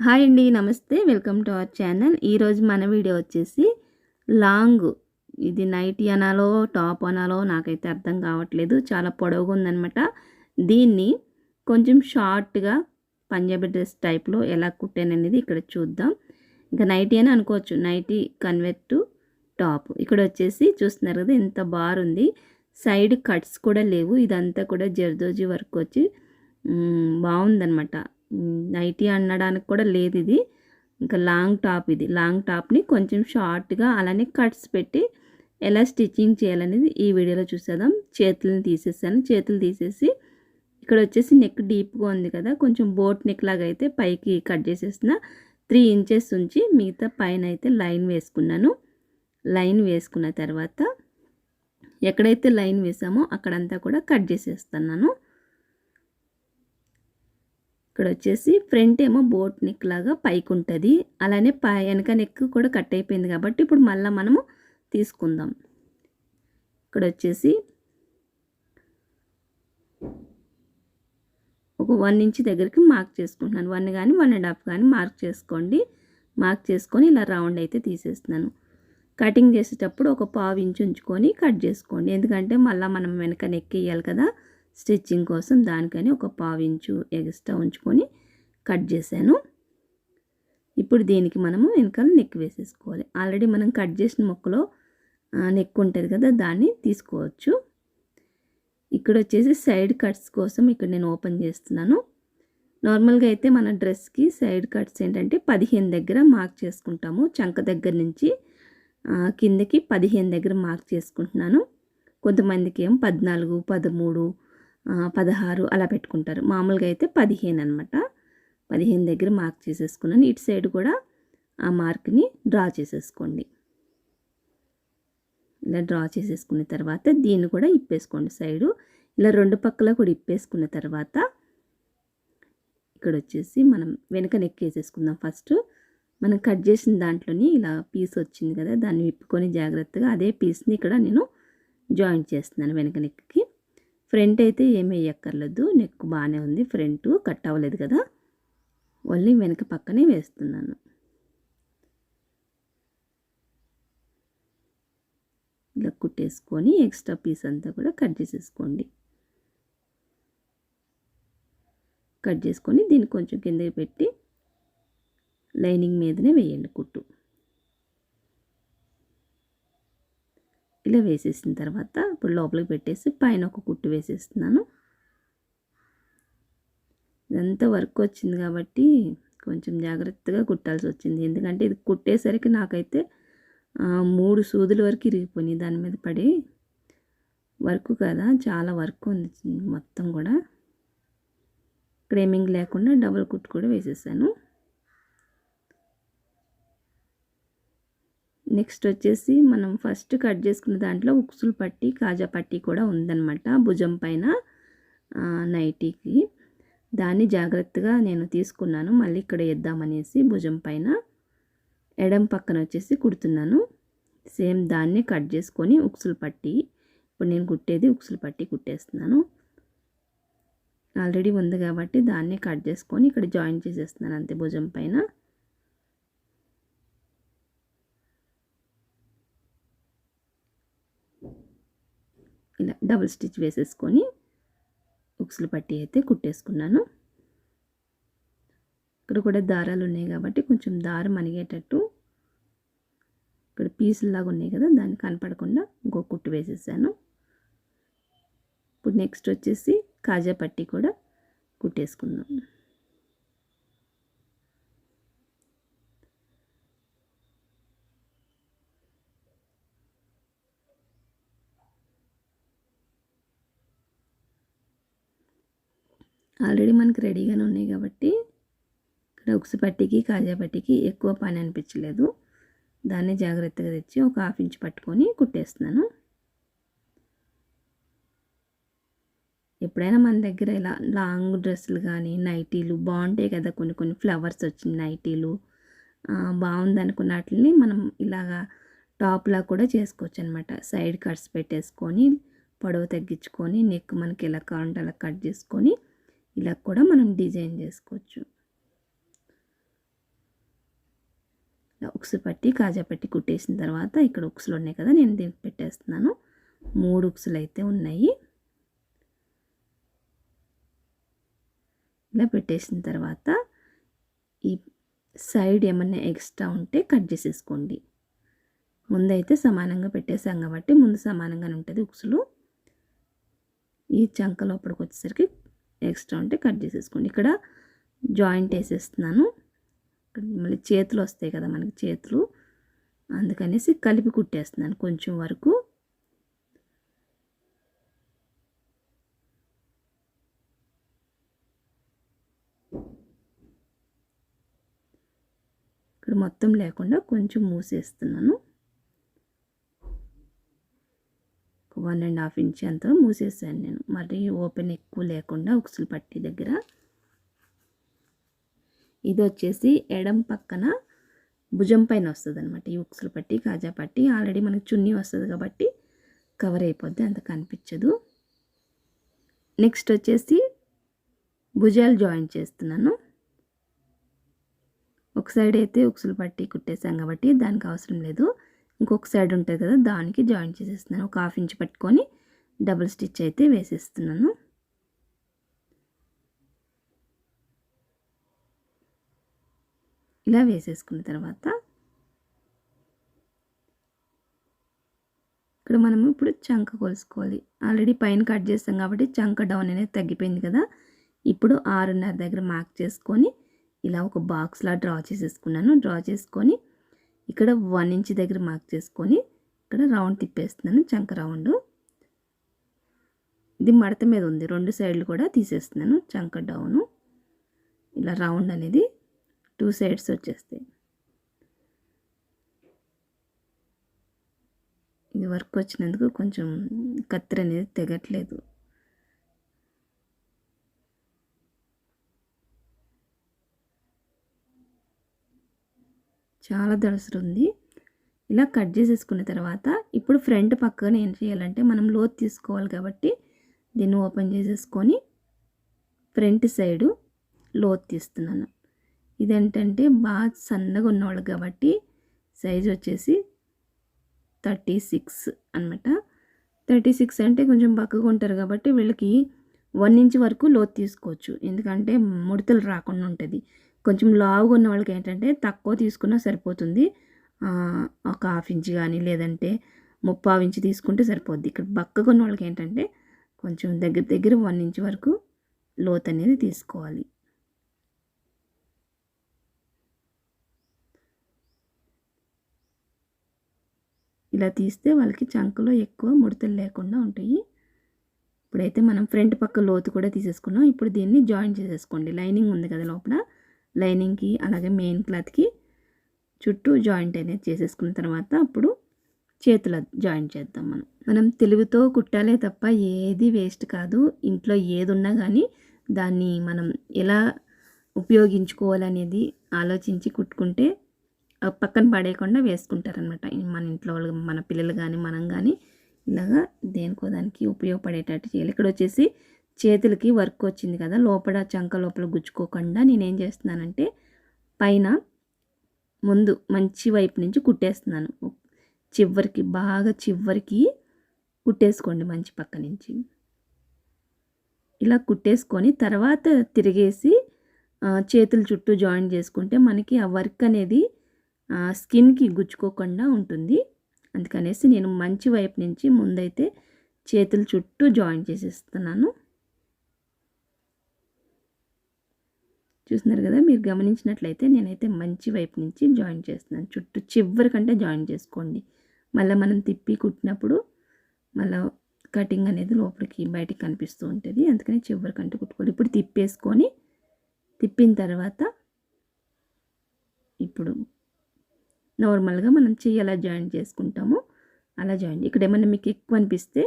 Hi అండి నమస్తే. Welcome to our channel. ఈరోజు మన వీడియో వచ్చేసి లాంగ్. ఇది నైట్ అనాలో టాప్ అనాలో నాకైతే అర్థం కావట్లేదు. చాలా పొడవుగా ఉందనమాట దీన్ని కొంచెం షార్ట్గా పంజాబీ డ్రెస్ టైప్లో ఎలా కుట్టాననేది ఇక్కడ చూద్దాం. ఇంకా నైటీ అని అనుకోవచ్చు. Nighty convert to top. ఇక్కడ వచ్చేసి చూస్తున్నారు కదా ఎంత బారుంది సైడ్ కట్స్ కూడా లేవు. ఇదంతా కూడా జర్దోజీ వర్క్ వచ్చి బాగుందనమాట నైటీ అనడానికి కూడా లేదు ఇది. ఇంకా లాంగ్ టాప్ ఇది. లాంగ్ టాప్ని కొంచెం షార్ట్గా అలానే కట్స్ పెట్టి ఎలా స్టిచ్చింగ్ చేయాలనేది ఈ వీడియోలో చూసేద్దాం. చేతులను తీసేసాను. చేతులు తీసేసి ఇక్కడ వచ్చేసి నెక్ డీప్గా ఉంది కదా కొంచెం బోట్ నెక్ లాగా అయితే పైకి కట్ చేసేసిన త్రీ ఇంచెస్ ఉంచి మిగతా పైన అయితే లైన్ వేసుకున్నాను. లైన్ వేసుకున్న తర్వాత ఎక్కడైతే లైన్ వేసామో అక్కడంతా కూడా కట్ చేసేస్తున్నాను. ఇక్కడ వచ్చేసి ఫ్రంట్ ఏమో బోట్ నెక్ లాగా పైకి ఉంటుంది అలానే పై వెనక నెక్ కూడా కట్ అయిపోయింది కాబట్టి ఇప్పుడు మళ్ళీ మనము తీసుకుందాం. ఇక్కడ వచ్చేసి ఒక వన్ ఇంచ్ దగ్గరికి మార్క్ చేసుకుంటున్నాను. వన్ కానీ వన్ అండ్ హాఫ్ కానీ మార్క్ చేసుకోండి. మార్క్ చేసుకొని ఇలా రౌండ్ అయితే తీసేస్తున్నాను. కటింగ్ చేసేటప్పుడు ఒక పావు ఇంచు ఉంచుకొని కట్ చేసుకోండి. ఎందుకంటే మళ్ళీ మనం వెనక నెక్ వేయాలి కదా. స్టిచ్చింగ్ కోసం దానికని ఒక పావు ఇంచు ఉంచుకొని కట్ చేశాను. ఇప్పుడు దీనికి మనము వెనకాల నెక్ వేసేసుకోవాలి. ఆల్రెడీ మనం కట్ చేసిన మొక్కలో నెక్ ఉంటుంది కదా దాన్ని తీసుకోవచ్చు. ఇక్కడ వచ్చేసి సైడ్ కట్స్ కోసం ఇక్కడ నేను ఓపెన్ చేస్తున్నాను. నార్మల్గా అయితే మన డ్రెస్కి సైడ్ కట్స్ ఏంటంటే పదిహేను దగ్గర మార్క్ చేసుకుంటాము. చంక దగ్గర నుంచి కిందకి పదిహేను దగ్గర మార్క్ చేసుకుంటున్నాను. కొంతమందికి ఏం పద్నాలుగు పదమూడు పదహారు అలా పెట్టుకుంటారు. మామూలుగా అయితే పదిహేను అనమాట పదిహేను దగ్గర మార్క్ చేసేసుకున్నాను ఇటు సైడ్ కూడా ఆ మార్క్ని డ్రా చేసేసుకోండి. ఇలా డ్రా చేసేసుకున్న తర్వాత దీన్ని కూడా ఇప్పేసుకోండి సైడు ఇలా రెండు పక్కల కూడా ఇప్పేసుకున్న తర్వాత ఇక్కడ వచ్చేసి మనం వెనక నెక్ వేసేసుకుందాం ఫస్ట్ మనం కట్ చేసిన దాంట్లోని ఇలా పీస్ వచ్చింది కదా దాన్ని విప్పుకొని జాగ్రత్తగా అదే పీస్ని ఇక్కడ నేను జాయింట్ చేస్తున్నాను వెనక నెక్కి ఫ్రంట్ అయితే ఏమీ వేయక్కర్లేదు. నెక్ బాగానే ఉంది. ఫ్రంట్ కట్ అవ్వలేదు కదా. ఓన్లీ వెనక పక్కనే వేస్తున్నాను. ఇలా కుట్టేసుకొని ఎక్స్ట్రా పీస్ అంతా కూడా కట్ చేసేసుకోండి. కట్ చేసుకొని దీన్ని కొంచెం కిందకి పెట్టి లైనింగ్ మీదనే వేయండి కుట్టు. ఇలా వేసేసిన తర్వాత ఇప్పుడు లోపలికి పెట్టేసి పైన ఒక కుట్టు వేసేస్తున్నాను. ఇదంతా వర్క్ వచ్చింది కాబట్టి కొంచెం జాగ్రత్తగా కుట్టాల్సి వచ్చింది. ఎందుకంటే ఇది కుట్టేసరికి నాకైతే మూడు సూదుల వరకు ఇరిగిపోయినాయి. దాని మీద పడి వర్క్ కదా చాలా వర్క్ ఉంది మొత్తం కూడా. క్రేమింగ్ లేకుండా డబుల్ కుట్టు కూడా వేసేసాను. నెక్స్ట్ వచ్చేసి మనం ఫస్ట్ కట్ చేసుకున్న దాంట్లో ఉక్సులు పట్టి కాజా పట్టి కూడా ఉందన్నమాట భుజం పైన నైటీకి. దాన్ని జాగ్రత్తగా నేను తీసుకున్నాను. మళ్ళీ ఇక్కడ వేద్దామనేసి భుజం పైన ఎడం పక్కన వచ్చేసి కుడుతున్నాను. సేమ్ దాన్ని కట్ చేసుకొని ఉక్సులు పట్టి ఇప్పుడు నేను కుట్టేది ఉక్సులు పట్టి కుట్టేస్తున్నాను. ఆల్రెడీ ఉంది కాబట్టి దాన్ని కట్ చేసుకొని ఇక్కడ జాయిన్ చేసేస్తున్నాను అంతే భుజం పైన. ఇలా డబుల్ స్టిచ్ వేసేసుకొని ఉక్సులు పట్టి అయితే కుట్టేసుకున్నాను. ఇక్కడ కూడా దారాలు ఉన్నాయి కాబట్టి కొంచెం దారం అనిగేటట్టు ఇక్కడ పీసులాగా ఉన్నాయి కదా దాన్ని కనపడకుండా ఇంకో కుట్టు వేసేసాను. ఇప్పుడు నెక్స్ట్ వచ్చేసి కాజా పట్టి కూడా కుట్టేసుకుందాం. ఆల్రెడీ మనకి రెడీగానే ఉన్నాయి కాబట్టి ఇక్కడ ఉక్సు పట్టికి కాజా పట్టికి ఎక్కువ పని అనిపించలేదు. దాన్ని జాగ్రత్తగా తెచ్చి ఒక హాఫ్ ఇంచ్ పట్టుకొని కుట్టేస్తున్నాను. ఎప్పుడైనా మన దగ్గర ఇలా లాంగ్ డ్రెస్సులు కానీ నైటీలు బాగుంటాయి కదా కొన్ని కొన్ని ఫ్లవర్స్ వచ్చిన నైటీలు బాగుంది అనుకున్న వాటిని మనం ఇలాగా టాప్లా కూడా చేసుకోవచ్చు అనమాట సైడ్ కట్స్ పెట్టేసుకొని పొడవు తగ్గించుకొని నెక్ మనకి ఎలా కావాలంటే అలా కట్ చేసుకొని ఇలా కూడా మనం డిజైన్ చేసుకోవచ్చు. ఇలా ఉక్సు పట్టి కాజా పట్టి కుట్టేసిన తర్వాత ఇక్కడ ఉక్సులు ఉన్నాయి కదా నేను దీనికి పెట్టేస్తున్నాను. మూడు ఉక్సులు అయితే ఉన్నాయి. ఇలా పెట్టేసిన తర్వాత ఈ సైడ్ ఏమన్నా ఎక్స్ట్రా ఉంటే కట్ చేసేసుకోండి. ముందైతే సమానంగా పెట్టేసాం కాబట్టి ముందు సమానంగానే ఉంటుంది ఉక్సులు. ఈ చంక లోపలికి వచ్చేసరికి ఎక్స్ట్రా ఉంటే కట్ చేసేసుకోండి. ఇక్కడ జాయింట్ వేసేస్తున్నాను. మళ్ళీ చేతులు వస్తాయి కదా మనకి చేతులు. అందుకనేసి కలిపి కుట్టేస్తున్నాను కొంచెం వరకు. ఇక్కడ మొత్తం లేకుండా కొంచెం మూసేస్తున్నాను. వన్ అండ్ హాఫ్ ఇంచ్ అంత మూసేసాను నేను. మరి ఓపెన్ ఎక్కువ లేకుండా ఉక్సులు పట్టి దగ్గర. ఇది వచ్చేసి ఎడం పక్కన భుజం పైన వస్తుంది అనమాట ఈ ఉక్సులు పట్టి కాజా పట్టి ఆల్రెడీ మనకు చున్నీ వస్తుంది కాబట్టి కవర్ అయిపోద్ది అంత కనిపించదు. నెక్స్ట్ వచ్చేసి భుజాలు జాయిన్ చేస్తున్నాను. ఒక సైడ్ అయితే ఉక్సులు పట్టి కుట్టేసాం కాబట్టి దానికి అవసరం లేదు. ఇంకొక సైడ్ ఉంటుంది కదా దానికి జాయిన్ చేసేస్తున్నాను. ఒక హాఫ్ ఇంచ్ పట్టుకొని డబుల్ స్టిచ్ అయితే వేసేస్తున్నాను. ఇలా వేసేసుకున్న తర్వాత ఇక్కడ మనము ఇప్పుడు చంక కొలుసుకోవాలి. ఆల్రెడీ పైన కట్ చేస్తాం కాబట్టి చంక డౌన్ అనేది తగ్గిపోయింది కదా. ఇప్పుడు ఆరున్నర దగ్గర మార్క్ చేసుకొని ఇలా ఒక బాక్స్లా డ్రా చేసేసుకున్నాను. డ్రా చేసుకొని ఇక్కడ వన్ ఇంచ్ దగ్గర మార్క్ చేసుకొని ఇక్కడ రౌండ్ తిప్పేస్తున్నాను చంక రౌండ్. ఇది మడత మీద ఉంది రెండు సైడ్లు కూడా తీసేస్తున్నాను చంక డౌను. ఇలా రౌండ్ అనేది టూ సైడ్స్ వచ్చేస్తాయి. ఇది వర్క్ వచ్చినందుకు కొంచెం కత్తిరి అనేది తెగట్లేదు. చాలా దళసరుంది. ఇలా కట్ చేసేసుకున్న తర్వాత ఇప్పుడు ఫ్రంట్ పక్కన ఏం చేయాలంటే మనం లోతు తీసుకోవాలి కాబట్టి దీన్ని ఓపెన్ చేసేసుకొని ఫ్రంట్ సైడు లోతు తీస్తున్నాను. ఇదేంటంటే బాగా సన్నగా ఉన్నవాళ్ళు కాబట్టి సైజ్ వచ్చేసి థర్టీ సిక్స్ అనమాట థర్టీ సిక్స్ అంటే కొంచెం బక్కగా ఉంటారు కాబట్టి వీళ్ళకి వన్ ఇంచ్ వరకు లోతు తీసుకోవచ్చు. ఎందుకంటే ముడతలు రాకుండా ఉంటుంది. కొంచెం లావుగా ఉన్న వాళ్ళకి ఏంటంటే తక్కువ తీసుకున్నా సరిపోతుంది. ఒక హాఫ్ ఇంచ్ కానీ లేదంటే ముప్పావు ఇంచ్ తీసుకుంటే సరిపోద్ది. ఇక్కడ బక్కగా ఉన్న వాళ్ళకి ఏంటంటే కొంచెం దగ్గర దగ్గర వన్ ఇంచ్ వరకు లోత్ అనేది తీసుకోవాలి. ఇలా తీస్తే వాళ్ళకి చంకలో ఎక్కువ ముడతలు లేకుండా ఉంటాయి. ఇప్పుడైతే మనం ఫ్రంట్ పక్క లోతు కూడా తీసేసుకున్నాం. ఇప్పుడు దీన్ని జాయిన్ చేసేసుకోండి. లైనింగ్ ఉంది కదా లోపల. లైనింగ్కి అలాగే మెయిన్ క్లాత్కి చుట్టూ జాయింట్ అనేది చేసేసుకున్న తర్వాత అప్పుడు చేతుల జాయింట్ చేద్దాం మనం. మనం తెలుగుతో కుట్టాలే తప్ప ఏది వేస్ట్ కాదు. ఇంట్లో ఏది ఉన్నా కానీ దాన్ని మనం ఎలా ఉపయోగించుకోవాలనేది ఆలోచించి కుట్టుకుంటే పక్కన పడేయకుండా వేసుకుంటారనమాట మన ఇంట్లో వాళ్ళు మన పిల్లలు కానీ మనం కానీ ఇలాగా దేనికో దానికి ఉపయోగపడేటట్టు చేయాలి. ఇక్కడ వచ్చేసి చేతులకి వర్క్ వచ్చింది కదా లోపల చంక లోపల గుచ్చుకోకుండా నేనేం చేస్తున్నానంటే పైన ముందు మంచి వైపు నుంచి కుట్టేస్తున్నాను. చివరికి బాగా చివరికి కుట్టేసుకోండి మంచి పక్క నుంచి. ఇలా కుట్టేసుకొని తర్వాత తిరిగేసి చేతుల చుట్టూ జాయిన్ చేసుకుంటే మనకి ఆ వర్క్ అనేది స్కిన్కి గుచ్చుకోకుండా ఉంటుంది. అందుకనేసి నేను మంచి వైపు నుంచి ముందైతే చేతుల చుట్టూ జాయిన్ చేసేస్తున్నాను. చూస్తున్నారు కదా మీరు గమనించినట్లయితే నేనైతే మంచి వైపు నుంచి జాయిన్ చేస్తున్నాను. చుట్టూ చివరి కంటే జాయిన్ చేసుకోండి. మళ్ళీ మనం తిప్పి కుట్టినప్పుడు మళ్ళీ కటింగ్ అనేది లోపలికి బయటికి కనిపిస్తూ ఉంటుంది. అందుకని చివరి కంటే కుట్టుకోవాలి. ఇప్పుడు తిప్పేసుకొని తిప్పిన తర్వాత ఇప్పుడు నార్మల్గా మనం చెయ్యి అలా జాయిన్ చేసుకుంటాము. అలా జాయిన్ ఇక్కడ ఏమైనా మీకు ఎక్కువ అనిపిస్తే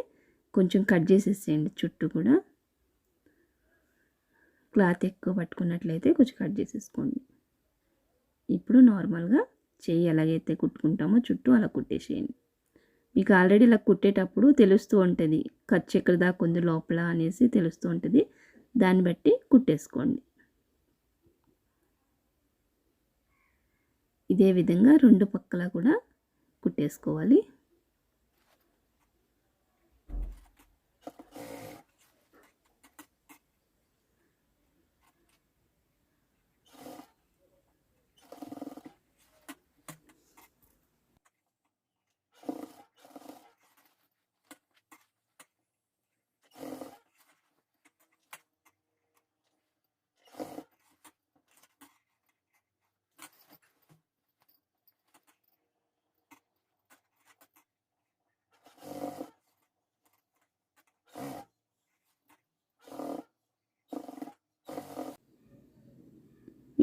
కొంచెం కట్ చేసేసేయండి చుట్టూ కూడా. క్లాత్ ఎక్కువ పట్టుకున్నట్లయితే కొంచెం కట్ చేసేసుకోండి. ఇప్పుడు నార్మల్గా చెయ్యి ఎలాగైతే కుట్టుకుంటామో చుట్టూ అలా కుట్టేసేయండి. మీకు ఆల్రెడీ ఇలా కుట్టేటప్పుడు తెలుస్తూ ఉంటుంది ఖర్చు ఎక్కడ దాకా ఉంది లోపల అనేసి తెలుస్తూ ఉంటుంది దాన్ని బట్టి కుట్టేసుకోండి. ఇదే విధంగా రెండు పక్కల కూడా కుట్టేసుకోవాలి.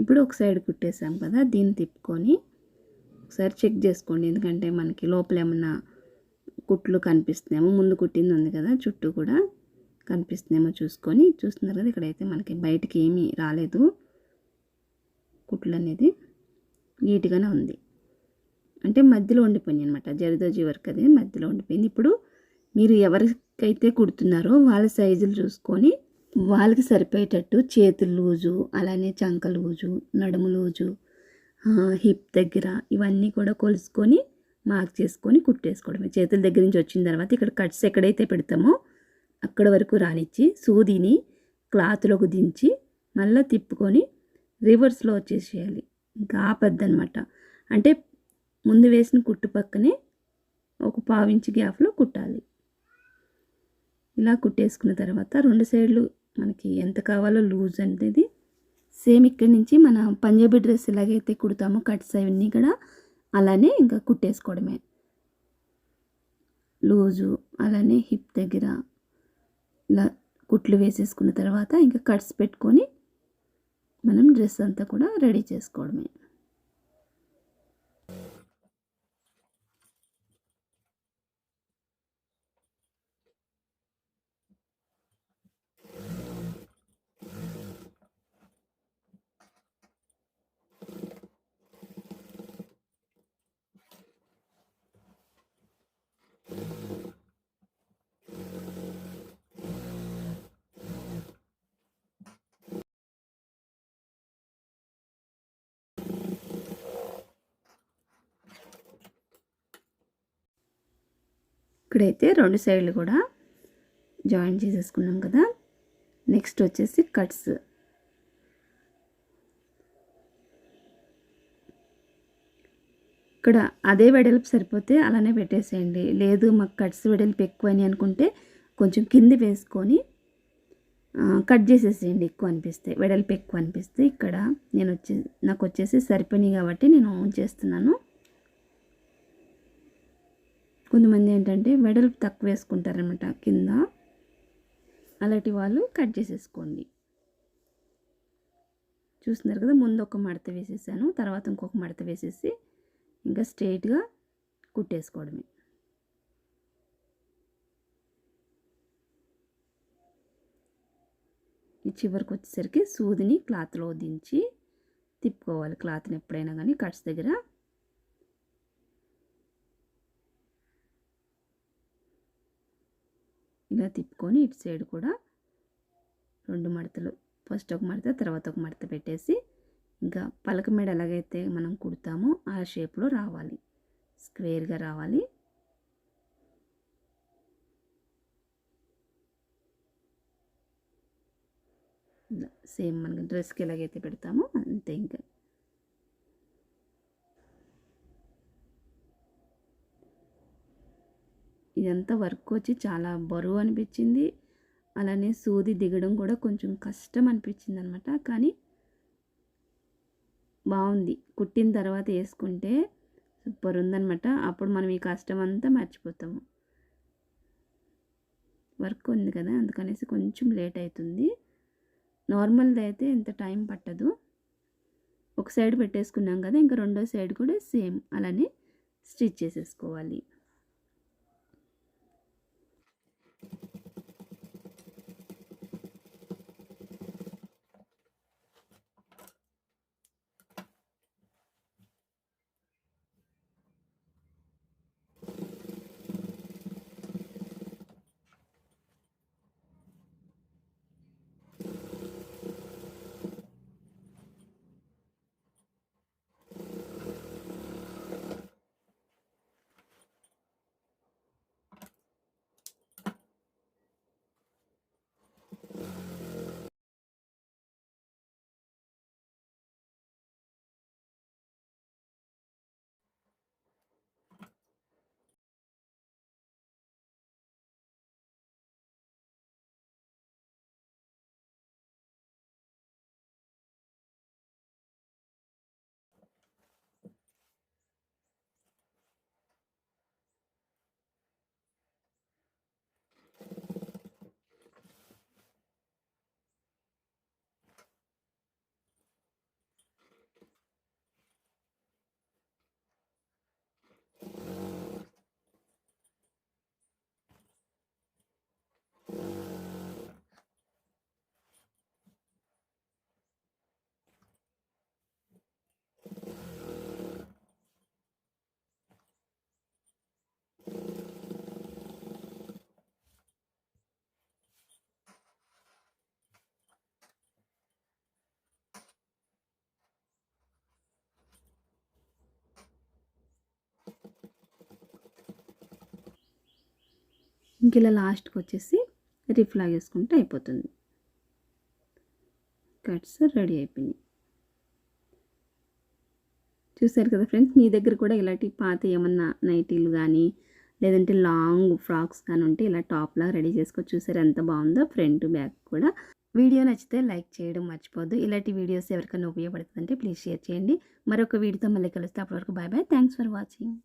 ఇప్పుడు ఒక సైడ్ కుట్టేసాం కదా దీన్ని తిప్పుకొని ఒకసారి చెక్ చేసుకోండి. ఎందుకంటే మనకి లోపల ఏమన్నా కుట్లు కనిపిస్తున్నాయేమో ముందు కుట్టింది ఉంది కదా చుట్టూ కూడా కనిపిస్తుందేమో చూసుకొని. చూస్తున్నారు కదా ఇక్కడైతే మనకి బయటికి ఏమీ రాలేదు కుట్లు అనేది. నీట్గానే ఉంది. అంటే మధ్యలో ఉండిపోయింది అనమాట జరిదోజీ వర్క్ అది మధ్యలో ఉండిపోయింది. ఇప్పుడు మీరు ఎవరికైతే కుడుతున్నారో వాళ్ళ సైజులు చూసుకొని వాళ్ళకి సరిపోయేటట్టు చేతులు లూజు అలానే చంక లూజు నడుము లూజు హిప్ దగ్గర ఇవన్నీ కూడా కొలుసుకొని మార్క్ చేసుకొని కుట్టేసుకోవడమే. చేతుల దగ్గర నుంచి వచ్చిన తర్వాత ఇక్కడ కట్స్ ఎక్కడైతే పెడతామో అక్కడ వరకు రానిచ్చి సూదిని క్లాత్లోకి దించి మళ్ళీ తిప్పుకొని రివర్స్లో వచ్చేసేయాలి. ఇంకా ఆపద్దనమాట. అంటే ముందు వేసిన కుట్టు పక్కనే ఒక పావించి గ్యాప్లో కుట్టాలి. ఇలా కుట్టేసుకున్న తర్వాత రెండు సైడ్లు మనకి ఎంత కావాలో లూజ్ అనేది సేమ్ ఇక్కడి నుంచి మన పంజాబీ డ్రెస్ ఎలాగైతే కుడతామో కట్స్ అవన్నీ కూడా అలానే ఇంకా కుట్టేసుకోవడమే. లూజు అలానే హిప్ దగ్గర ఇలా కుట్లు వేసేసుకున్న తర్వాత ఇంకా కట్స్ పెట్టుకొని మనం డ్రెస్ అంతా కూడా రెడీ చేసుకోవడమే. ఇక్కడైతే రెండు సైడ్లు కూడా జాయిన్ చేసేసుకున్నాం కదా. నెక్స్ట్ వచ్చేసి కట్స్. ఇక్కడ అదే వెడల్పు సరిపోతే అలానే పెట్టేసేయండి. లేదు మాకు కట్స్ వెడల్పు ఎక్కువ అని అనుకుంటే కొంచెం కింది వేసుకొని కట్ చేసేసేయండి ఎక్కువ అనిపిస్తే వెడల్పు ఎక్కువ అనిపిస్తే. ఇక్కడ నేను వచ్చే నాకు వచ్చేసి సరిపోయినాయి కాబట్టి నేను ఆన్ చేస్తున్నాను. కొంతమంది ఏంటంటే వెడల్పు తక్కువ వేసుకుంటారనమాట కింద. అలాంటి వాళ్ళు కట్ చేసేసుకోండి. చూస్తున్నారు కదా ముందు ఒక మడత వేసేసాను తర్వాత ఇంకొక మడత వేసేసి ఇంకా స్ట్రైట్గా కుట్టేసుకోవడమే. ఈ చివరికి వచ్చేసరికి సూదిని క్లాత్లో దించి తిప్పుకోవాలి క్లాత్ని ఎప్పుడైనా కానీ కట్స్ దగ్గర. ఇలా తిప్పుకొని ఇటు సైడ్ కూడా రెండు మడతలు. ఫస్ట్ ఒక మడత తర్వాత ఒక మడత పెట్టేసి ఇంకా పలక మెడ ఎలాగైతే మనం కుడతామో ఆ షేప్లో రావాలి. స్క్వేర్గా రావాలి. సేమ్ మనకి డ్రెస్కి ఎలాగైతే పెడతామో అంతే ఇంకా. ఇదంతా వర్క్ వచ్చి చాలా బరువు అనిపించింది. అలానే సూది దిగడం కూడా కొంచెం కష్టం అనిపించింది అనమాట కానీ బాగుంది. కుట్టిన తర్వాత వేసుకుంటే సూపర్ ఉందనమాట. అప్పుడు మనం ఈ కష్టం అంతా మర్చిపోతాము. వర్క్ ఉంది కదా అందుకనేసి కొంచెం లేట్ అవుతుంది. నార్మల్ది అయితే ఇంత టైం పట్టదు. ఒక సైడ్ పెట్టేసుకున్నాం కదా ఇంకా రెండో సైడ్ కూడా సేమ్. అలానే స్టిచ్ చేసేసుకోవాలి. ఇంక ఇలా లాస్ట్కి వచ్చేసి రిఫ్లా చేసుకుంటే అయిపోతుంది. కట్స్ రెడీ అయిపోయినాయి. చూసారు కదా ఫ్రెండ్స్ మీ దగ్గర కూడా ఇలాంటి పాత ఏమన్నా నైటీలు కానీ లేదంటే లాంగ్ ఫ్రాక్స్ కానీ ఉంటే ఇలా టాప్లా రెడీ చేసుకొని చూసారు ఎంత బాగుందో ఫ్రంట్ బ్యాక్ కూడా. వీడియో నచ్చితే లైక్ చేయడం మర్చిపోద్దు ఇలాంటి వీడియోస్ ఎవరికైనా ఉపయోగపడుతుందంటే ప్లీజ్ షేర్ చేయండి. మరొక వీడియోతో మళ్ళీ కలుస్తే. అప్పటివరకు bye bye thanks for watching.